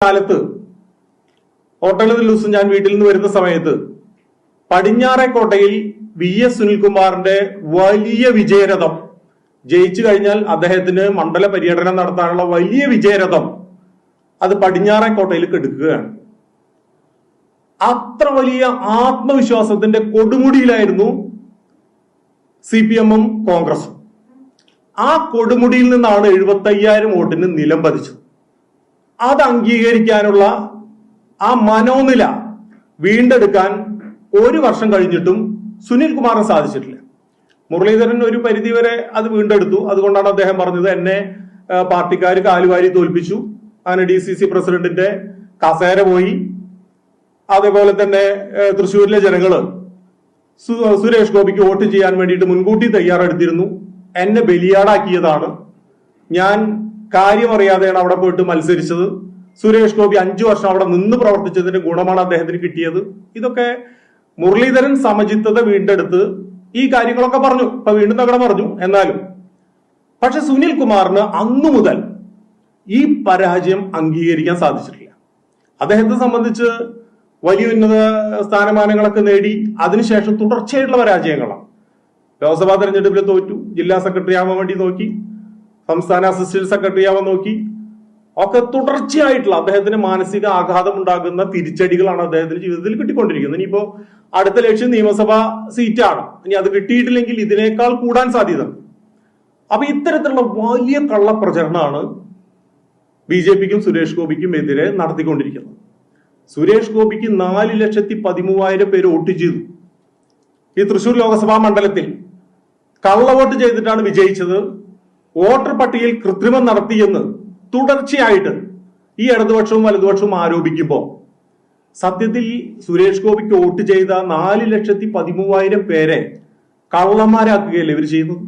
കാലത്ത് ഹോട്ടലിൽ ദിവസം ഞാൻ വീട്ടിൽ നിന്ന് വരുന്ന സമയത്ത് പടിഞ്ഞാറേക്കോട്ടയിൽ വി എസ് സുനിൽകുമാറിന്റെ വലിയ വിജയരഥം ജയിച്ചു കഴിഞ്ഞാൽ അദ്ദേഹത്തിന് മണ്ഡല പര്യടനം നടത്താനുള്ള വലിയ വിജയരഥം അത് പടിഞ്ഞാറേക്കോട്ടയിൽ കെടുക്കുകയാണ്. അത്ര വലിയ ആത്മവിശ്വാസത്തിന്റെ കൊടുമുടിയിലായിരുന്നു സി പി എമ്മും കോൺഗ്രസും. ആ കൊടുമുടിയിൽ നിന്നാണ് എഴുപത്തി അയ്യായിരം വോട്ടിന് നിലം പതിച്ചത്. അത് അംഗീകരിക്കാനുള്ള ആ മനോനില വീണ്ടെടുക്കാൻ ഒരു വർഷം കഴിഞ്ഞിട്ടും സുനിൽ കുമാറിന് സാധിച്ചിട്ടില്ല. മുരളീധരൻ ഒരു പരിധിവരെ അത് വീണ്ടെടുത്തു. അതുകൊണ്ടാണ് അദ്ദേഹം പറഞ്ഞത് എന്നെ പാർട്ടിക്കാർ കാലുവാരി തോൽപ്പിച്ചു. അങ്ങനെ ഡി സി സി പ്രസിഡന്റിന്റെ കസേര പോയി. അതേപോലെ തന്നെ തൃശ്ശൂരിലെ ജനങ്ങൾ സുരേഷ് ഗോപിക്ക് വോട്ട് ചെയ്യാൻ വേണ്ടിയിട്ട് മുൻകൂട്ടി തയ്യാറെടുത്തിരുന്നു. എന്നെ ബലിയാടാക്കിയതാണ്. ഞാൻ കാര്യമറിയാതെയാണ് അവിടെ പോയിട്ട് മത്സരിച്ചത്. സുരേഷ് ഗോപി അഞ്ചു വർഷം അവിടെ നിന്ന് പ്രവർത്തിച്ചതിന്റെ ഗുണമാണ് അദ്ദേഹത്തിന് കിട്ടിയത്. ഇതൊക്കെ മുരളീധരൻ സമചിത്തത വീണ്ടെടുത്ത് ഈ കാര്യങ്ങളൊക്കെ പറഞ്ഞു. ഇപ്പൊ വീണ്ടും തകട പറഞ്ഞു എന്നാലും. പക്ഷെ സുനിൽ കുമാറിന് അന്നു മുതൽ ഈ പരാജയം അംഗീകരിക്കാൻ സാധിച്ചിട്ടില്ല. അദ്ദേഹത്തെ സംബന്ധിച്ച് വലിയ ഉന്നത സ്ഥാനമാനങ്ങളൊക്കെ നേടി അതിനുശേഷം തുടർച്ചയായിട്ടുള്ള പരാജയങ്ങളാണ്. ലോക്സഭാ തെരഞ്ഞെടുപ്പിൽ തോറ്റു ജില്ലാ സെക്രട്ടറി ആവാൻ വേണ്ടി നോക്കി. സംസ്ഥാന അസിസ്റ്റന്റ് സെക്രട്ടറി ആവാൻ നോക്കി. ഒക്കെ തുടർച്ചയായിട്ടുള്ള അദ്ദേഹത്തിന് മാനസിക ആഘാതം ഉണ്ടാകുന്ന തിരിച്ചടികളാണ് അദ്ദേഹത്തിന്റെ ജീവിതത്തിൽ കിട്ടിക്കൊണ്ടിരിക്കുന്നത്. ഇനിയിപ്പോ അടുത്ത ലക്ഷ്യം നിയമസഭാ സീറ്റാണ്. ഇനി അത് കിട്ടിയിട്ടില്ലെങ്കിൽ ഇതിനേക്കാൾ കൂടാൻ സാധ്യത. അപ്പൊ ഇത്തരത്തിലുള്ള വലിയ കള്ളപ്രചരണമാണ് ബി ജെ പിക്കും സുരേഷ് ഗോപിക്കും എതിരെ നടത്തിക്കൊണ്ടിരിക്കുന്നത്. സുരേഷ് ഗോപിക്ക് നാല് ലക്ഷത്തി പതിമൂവായിരം പേര് വോട്ട് ചെയ്തു. ഈ തൃശൂർ ലോക്സഭാ മണ്ഡലത്തിൽ കള്ളവോട്ട് ചെയ്തിട്ടാണ് വിജയിച്ചത്. വോട്ടർ പട്ടികയിൽ കൃത്രിമം നടത്തിയെന്ന് തുടർച്ചയായിട്ട് ഈ ഇടതുപക്ഷവും വലതുപക്ഷവും ആരോപിക്കുമ്പോൾ സത്യത്തിൽ സുരേഷ് ഗോപിക്ക് വോട്ട് ചെയ്ത നാല് ലക്ഷത്തി പതിമൂവായിരം പേരെ കള്ളന്മാരാക്കുകയല്ലേ ഇവർ ചെയ്യുന്നത്?